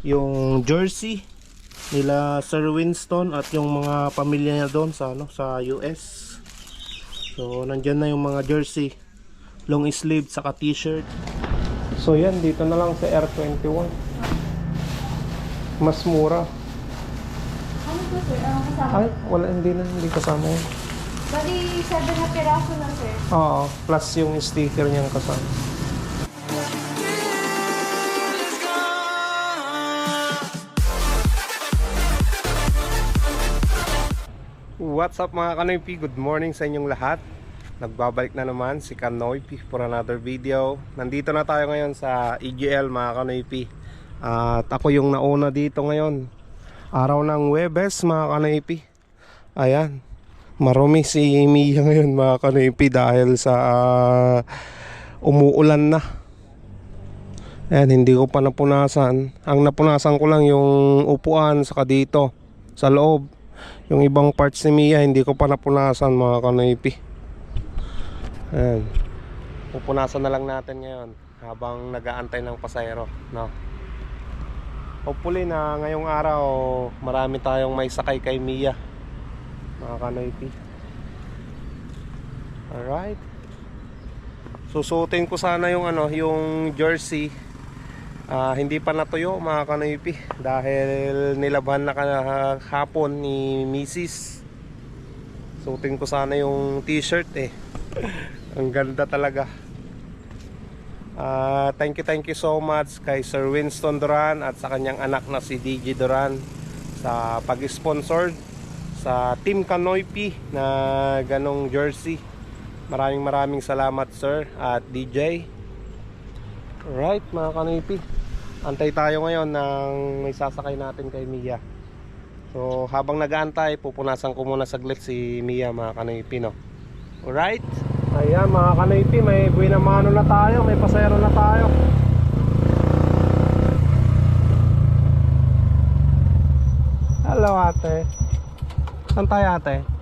yung jersey nila Sir Winston at yung mga pamilya niya doon sa ano sa US. So nandiyan na yung mga jersey, long sleeve saka t-shirt. So yan dito na lang sa R21. Mas mura. Ano po sir? Ano kasama? Ay, wala hindi na hindi kasama. Bali, 7 na piraso na sir. Oo, plus yung sticker niyang kasama. What's up mga Kanoypi? Good morning sa inyong lahat. Nagbabalik na naman si Kanoypi for another video. Nandito na tayo ngayon sa EGL mga Kanoypi. At ako yung nauna dito ngayon. Araw ng Webes mga Kanoypi. Ayan. Marumi si Mia ngayon mga Kanoypi dahil sa ah, umuulan na. Ayan, hindi ko pa napunasan. Ang napunasan ko lang yung upuan saka dito sa loob. Yung ibang parts ni Mia hindi ko pa napunasan mga kanoypi. Ayan. Pupunasan na lang natin ngayon habang nag-aantay ng pasahero, no. Hopefully na ngayong araw marami tayong may sakay kay Mia. Mga kanoypi. Alright. Susuotin ko sana yung ano, yung jersey Ah, hindi pa natuyo mga kanoypi dahil nilaban na kahapon ni Mrs. Suotin ko sana yung t-shirt eh. Ang ganda talaga. Ah, thank you thank you so much kay Sir Winston Duran at sa kanyang anak na si DJ Duran sa pag-sponsor sa Team Kanoypi na ganong jersey. Maraming maraming salamat sir at DJ. Right mga kanipi Antay tayo ngayon ng may sasakay natin kay Mia. So habang nag-aantay Pupunasan ko muna saglit si Mia mga kanipi no? Alright? Ayan mga kanipi May buwinamano na tayo May pasayro na tayo. Hello ate. Saan tayo ate?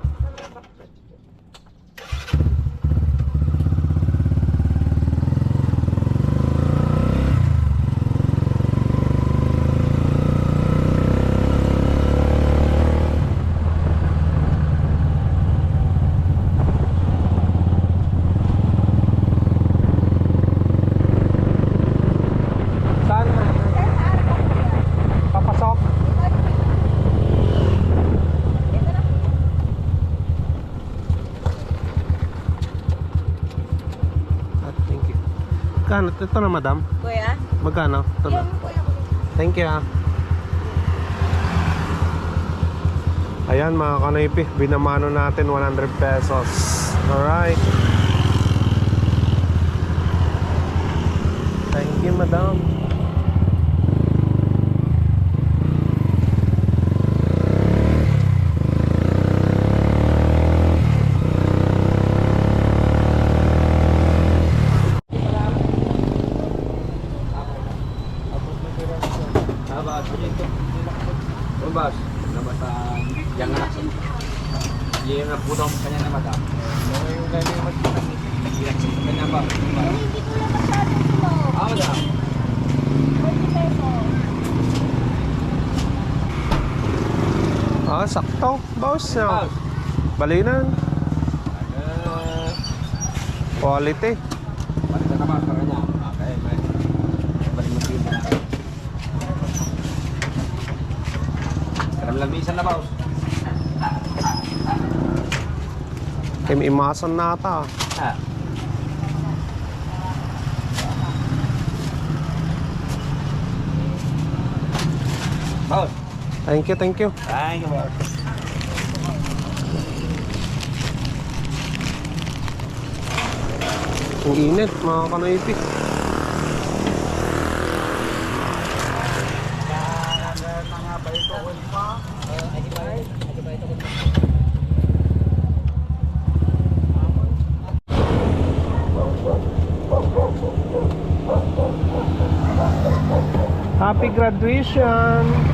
Saan? Papasok? Ah, thank you. Kano? Ito na madam. Kuya? Magkano? Ito na. Thank you ah. Ayan mga kanipi, binamano natin 100 pesos. Alright. Thank you madam. Abas, dito. Abas, nabatan. Yang anak sa Yung naputong kanya na mata. Yung kanya na mata. Kanya ba? Hindi ko lang masyado ito. Ah, wala. 20 pesos. Ah, sakto. Bawas na. Abas. Balinan. Quality. balik na. Balik mo dito na. Kim imasan nata. Ah. Boss. Thank you, thank you. Thank you, boss. Ang init mga kanipi. Happy graduation!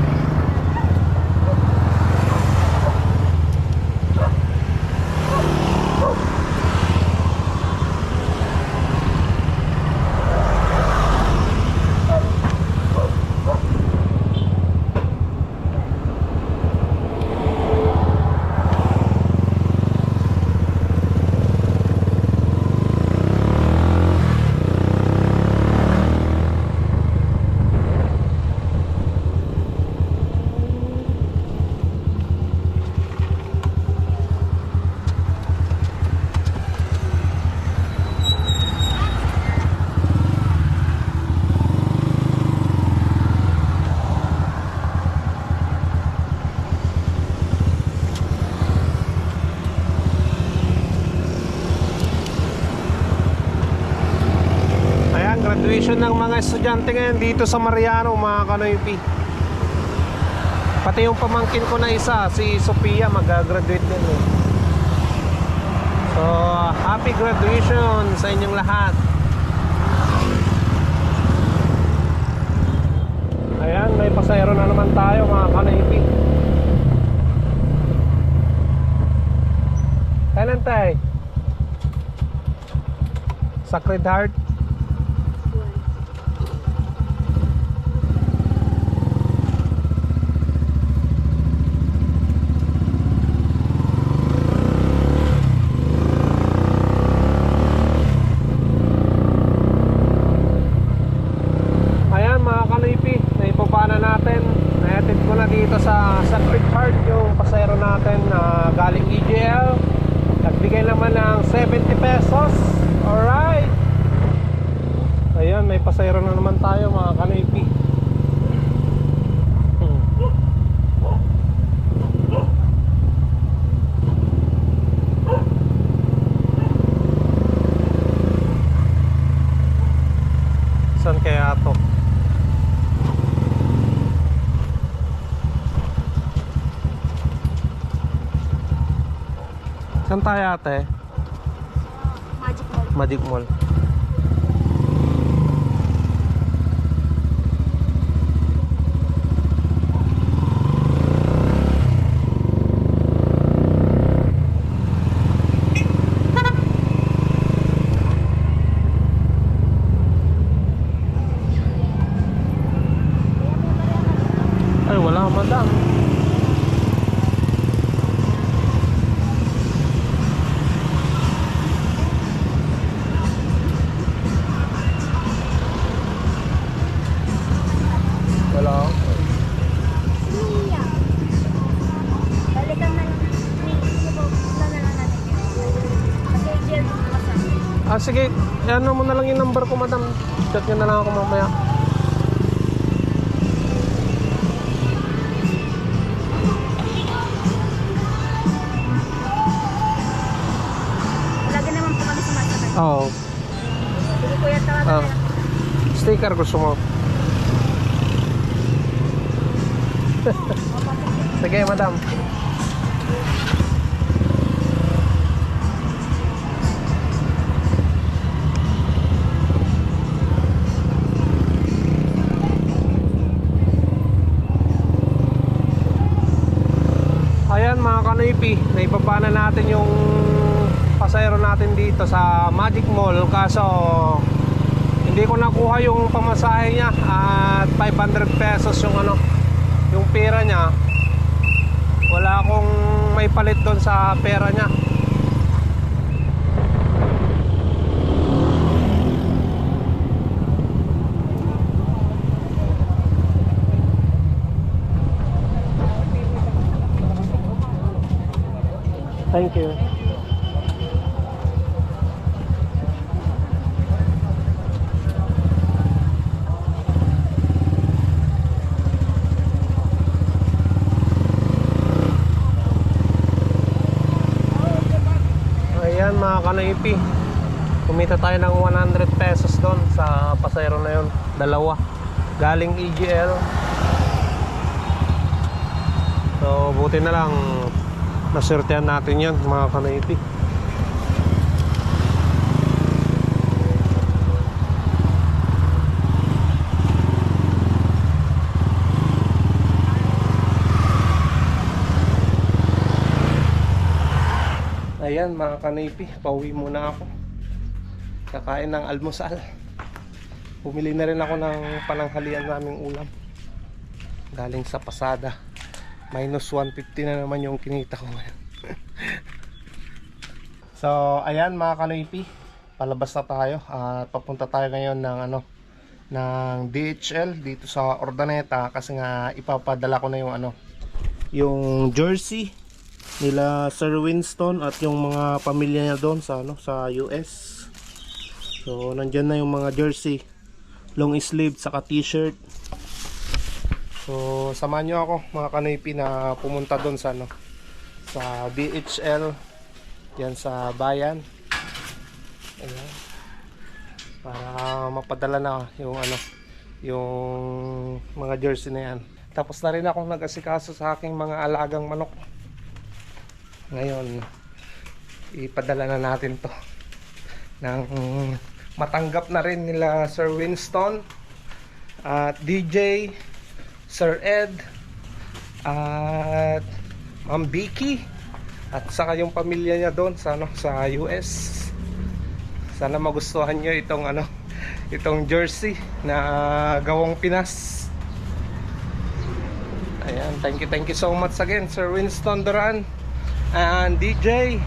Graduation ng mga estudyante ngayon dito sa Mariano, mga kanoypi. Pati yung pamangkin ko na isa, si Sophia, mag-graduate din eh. So, happy graduation sa inyong lahat. Ayan, may pasayro na naman tayo mga kanoypi. Kailan tayo? Sacred Heart? Ayan mga kanipi, naibaba na natin. Nahatid ko na dito sa Sacred Heart yung pasayro natin na galing EGL. Nagbigay naman ng 70 pesos. Alright. Ayan, may pasayro na naman tayo mga kanipi. Hmm. Saan kaya to? Saan tayo ate? Magic Mall. Magic sige. Ano mo na lang yung number ko, madam. Chat nyo na lang ako mamaya. Lagi naman po kami sumasakay. Oo. Sige kuya, tawagan Ah. na lang. Sticker gusto mo. Sige, madam. Ayan mga kanipi, naibaba na natin yung pasayro natin dito sa Magic Mall. Kaso hindi ko nakuha yung pamasahe niya at 500 pesos yung ano yung pera niya. Wala akong may palit doon sa pera niya Thank you. Ayan mga kanaipi Kumita tayo ng 100 pesos doon sa pasayro na yun. Dalawa. Galing EGL So buti na lang Nasurtihan natin yan mga kanaipi Ayan mga kanipi, pauwi muna ako. Kakain ng almusal. Bumili na rin ako ng pananghalian naming ulam. Galing sa pasada. Minus 150 na naman yung kinita ko ngayon. so, ayan mga kanipi. Palabas na tayo at papunta tayo ngayon ng ano ng DHL dito sa Ordaneta kasi nga ipapadala ko na yung ano yung jersey nila Sir Winston at yung mga pamilya niya doon sa ano sa US. So nandiyan na yung mga jersey, long sleeve saka t-shirt. So samahan niyo ako mga kanipi na pumunta doon sa ano sa DHL yan sa bayan. Ayan. Para mapadala na yung ano yung mga jersey na yan tapos na rin akong nag-asikaso sa aking mga alagang manok ngayon ipadala na natin to ng matanggap na rin nila Sir Winston at DJ Sir Ed at Ma'am Vicky at saka yung pamilya niya doon sa ano sa US sana magustuhan niyo itong ano itong jersey na gawang Pinas. Ayan thank you thank you so much again Sir Winston Duran and DJ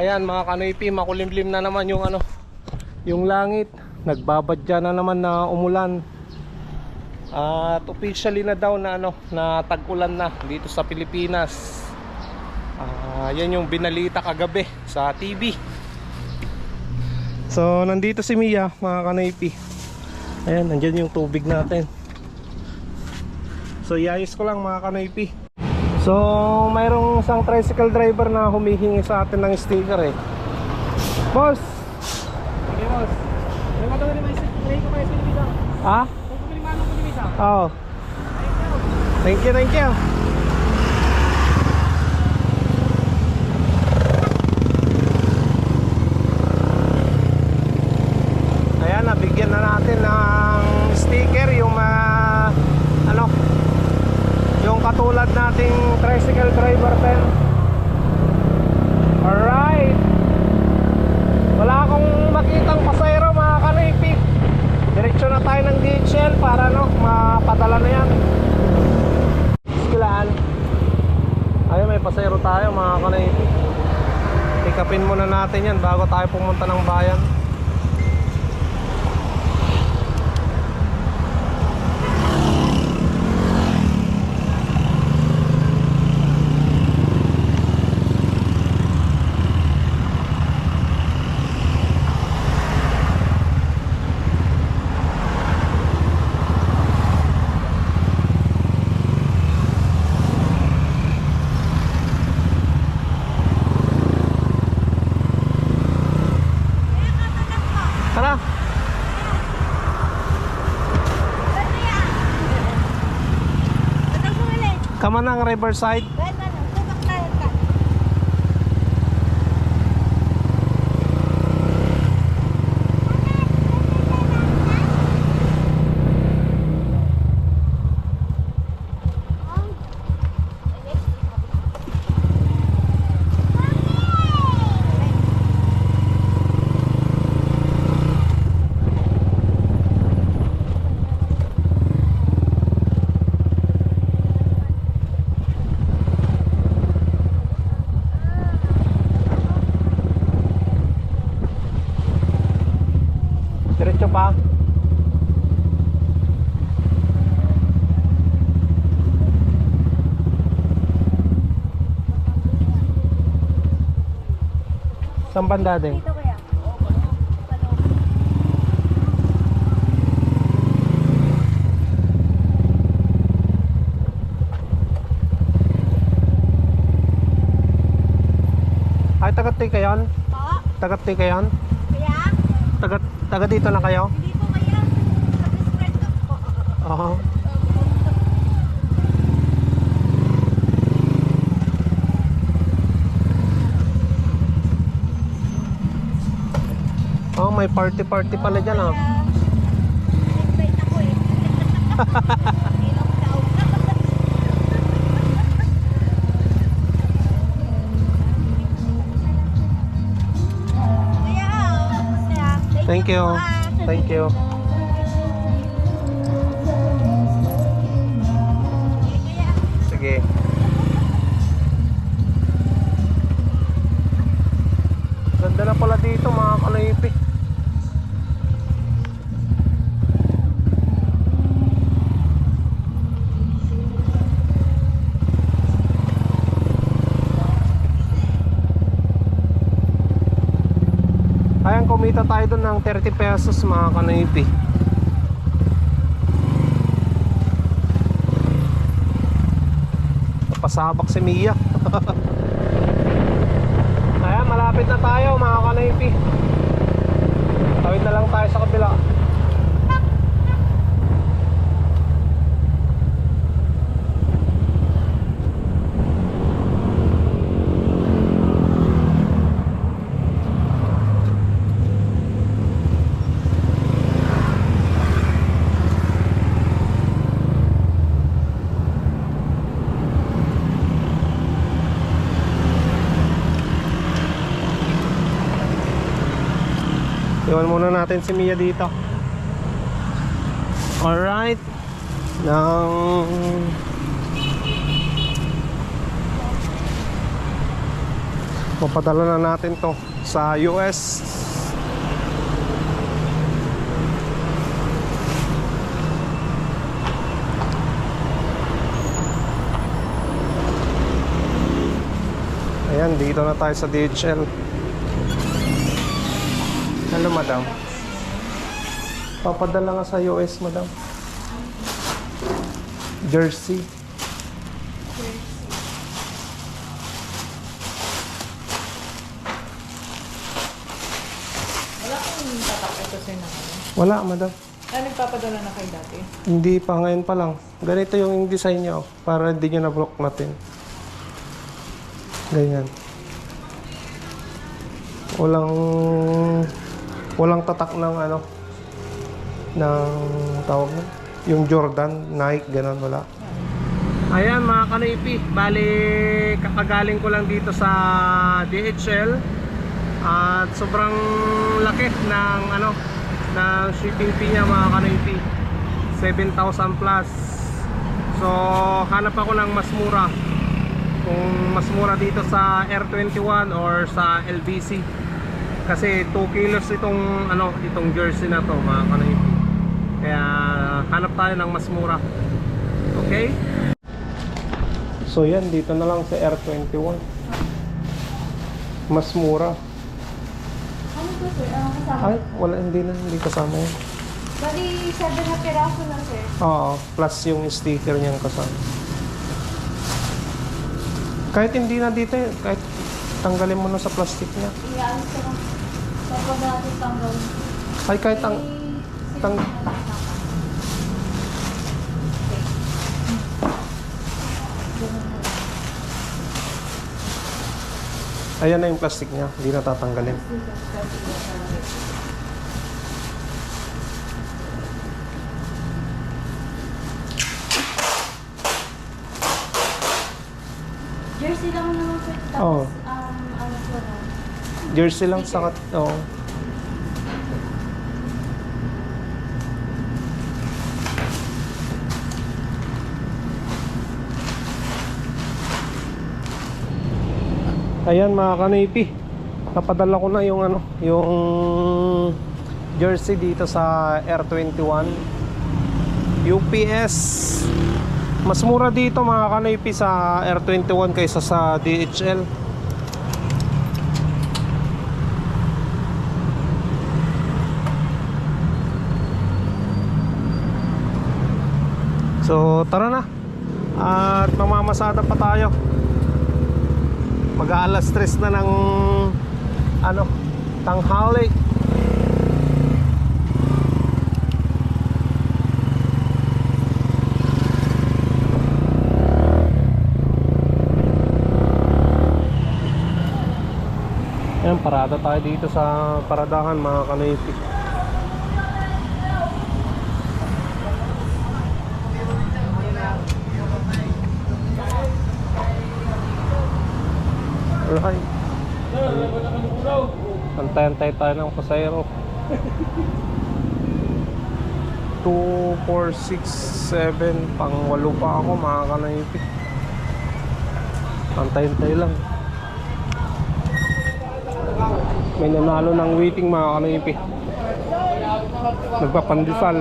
ayan mga kanoypi makulimlim na naman yung ano yung langit. Nagbabadya na naman na umulan at officially na daw na ano na tag-ulan na dito sa Pilipinas. Ah, yan yung binalita kagabi sa TV. So nandito si Mia mga kanaypi. Ayan, nandiyan yung tubig natin. So iayos ko lang mga kanaypi. So mayroong isang tricycle driver na humihingi sa atin ng sticker eh. Boss! Okay, boss. May matawag ni Maestro. Try ko kayo sa. Ah? Kung kumili man ako ni Ibiza. Oo. Thank you, thank you. Ayan, nabigyan na natin ng sticker yung mga ano yung katulad nating tricycle driver 10 Alright Wala akong makitang pasayro mga kanipik Diretso na tayo ng DHL para no, mapadala na yan. Skilaan. Ayun, may pasayro tayo mga kanaypi. Pick upin muna natin yan bago tayo pumunta ng bayan. Tara! Kamanang Riverside. Diretso pa. Saan banda din? Dito kaya? Ay, tagat ka yon? Po? Tagat ka yon? Kaya? Taga, taga dito na kayo? Hindi po kaya. Sa Desperto po. Oo. May party-party pala dyan ah. Invite ako eh. Thank you. Thank you. Sige. Ganda na pala dito mga kalayipi. Ayan, kumita tayo doon ng 30 pesos mga kanayipi. Napasabak si Mia. Ayan, malapit na tayo mga kanaypi. Tawid na lang tayo sa kabila. Iwan muna natin si Mia dito. Alright. Nang... Papadala na natin to sa US. Ayan, dito na tayo sa DHL. Hello, madam. Papadala nga sa US, madam. Jersey. Wala kang tatak ito sir na ano. Wala, madam. Ah, nagpapadala na kayo dati? Hindi pa, ngayon pa lang. Ganito yung design niya, oh, para hindi nyo na-block natin. Ganyan. Walang... Walang tatak ng ano... ng tawag mo. Yung Jordan, Nike, ganun, wala. Ayan mga kanipi, bali kakagaling ko lang dito sa DHL at sobrang laki ng ano ng shipping fee niya mga kanipi 7,000 plus. So hanap ako ng mas mura. Kung mas mura dito sa R21 or sa LBC kasi 2 kilos itong ano itong jersey na to mga kanipi kaya hanap tayo ng mas mura okay So yan, dito na lang sa R21. Mas mura. Ano to sir? Ano kasama? Ay, wala, hindi na, hindi kasama yan. Bali, 7 na piraso na sir. Oo, plus yung sticker niyang kasama. Kahit hindi na dito, eh, kahit tanggalin mo na sa plastic niya. Iaalis ko Tapos natin tanggalin. Ay, kahit ang... Tang-. Ayan na yung plastic niya, hindi na tatanggalin. Jersey lang naman sir. Tapos, um, ano po na. Jersey lang sa... Oo. Ayan mga kanipi. Napadala ko na yung ano, yung jersey dito sa R21. UPS. Mas mura dito mga kanipi sa R21 kaysa sa DHL. So tara na. At mamamasada pa tayo. Mag-aalas stress na ng Ano Tanghali. Ayan, parada tayo dito sa paradahan mga kanipi Alright. Antay-antay tayo ng pasayro. 2, 4, 6, 7 Pang walo pa ako mga kanayipit Antay-antay lang. May nanalo ng waiting mga kanayipit Nagpapandesal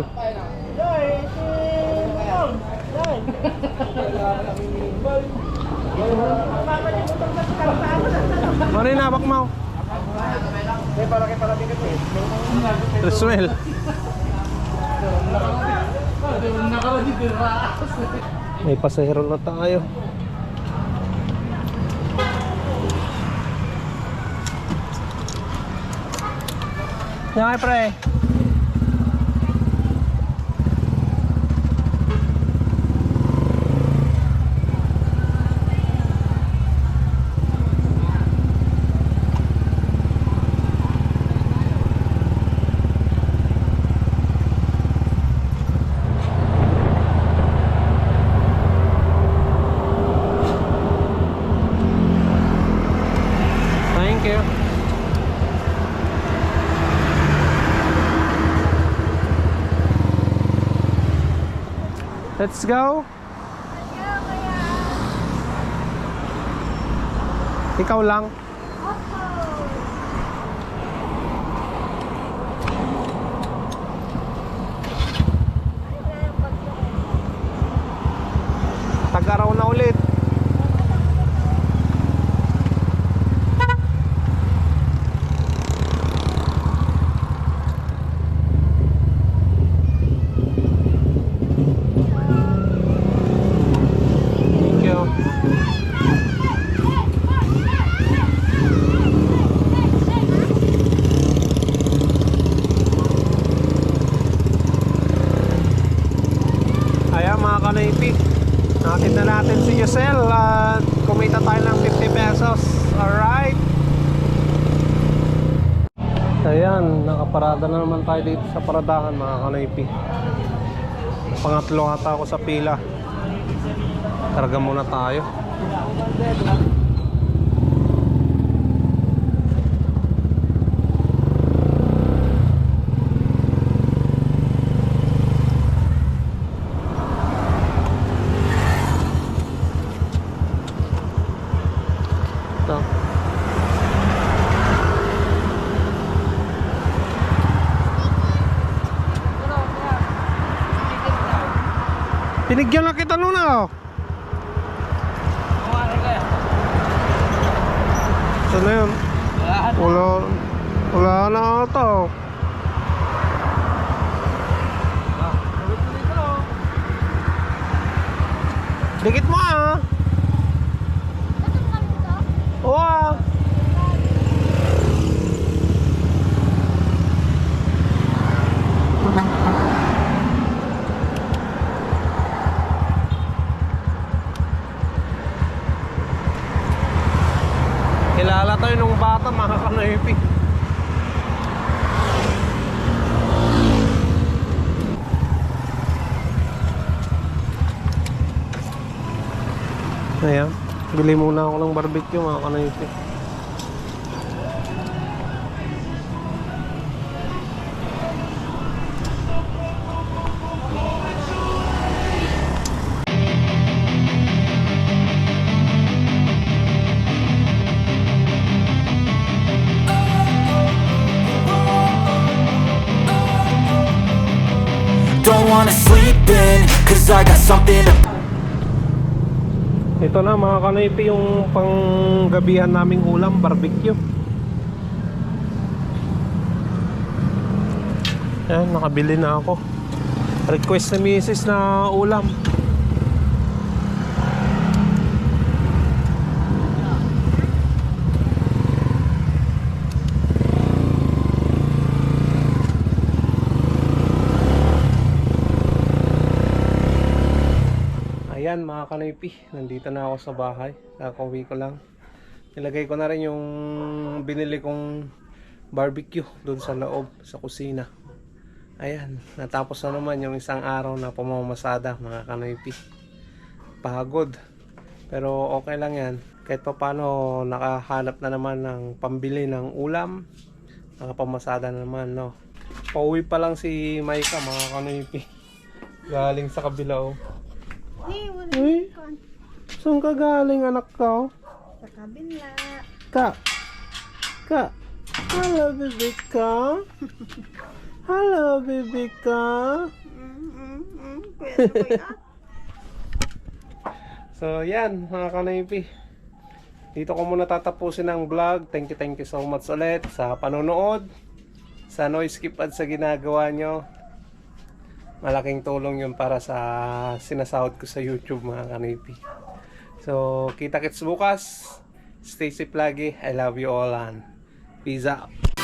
Ano yung nabak mo? Risuel May pasahero na tayo Yan kay pre. Thank you. Let's go. Ikaw lang. Tag-araw na ulit. Thank you. Ayan mga kanaypi Nakita natin si Yusel at kumita tayo ng 50 pesos Alright Nakaparada na naman tayo dito sa paradahan mga kanaypi. Pangatlo ata ako sa pila. Karga muna tayo Pinigyan na kita nun ah. Ito na yun. Wala, wala na ata. oh. Dikit mo ah. Oo ah. Kanoypi. Ayan. Bili muna ako ng barbecue mga kanoypi. Something to Ito na mga kanoypi yung panggabihan naming ulam, barbecue. Ayan, nakabili na ako. Request na misis na ulam. Ayan mga kanoypi, nandito na ako sa bahay. Kakauwi ko lang. Nilagay ko na rin yung binili kong barbecue doon sa loob, sa kusina. Ayan, natapos na naman yung isang araw na pamamasada mga kanoypi. Pagod. Pero okay lang yan. Kahit pa paano nakahanap na naman ng pambili ng ulam. Nakapamasada na naman, no. Pauwi pa lang si Maika mga kanoypi. Galing sa kabila oh. Hey, wala Uy, saan ka galing anak ko? sa kabila. Ka. Ka. Hello, baby ka. Hello, baby ka. Kuya? So, yan, mga kanaypi. Dito ko muna tatapusin ang vlog. Thank you, thank you so much ulit sa panonood. Sa noise skip at sa ginagawa nyo. Malaking tulong yun para sa sinasahod ko sa YouTube, mga kanaypi. So, kita kits bukas. Stay safe lagi. I love you all and peace out.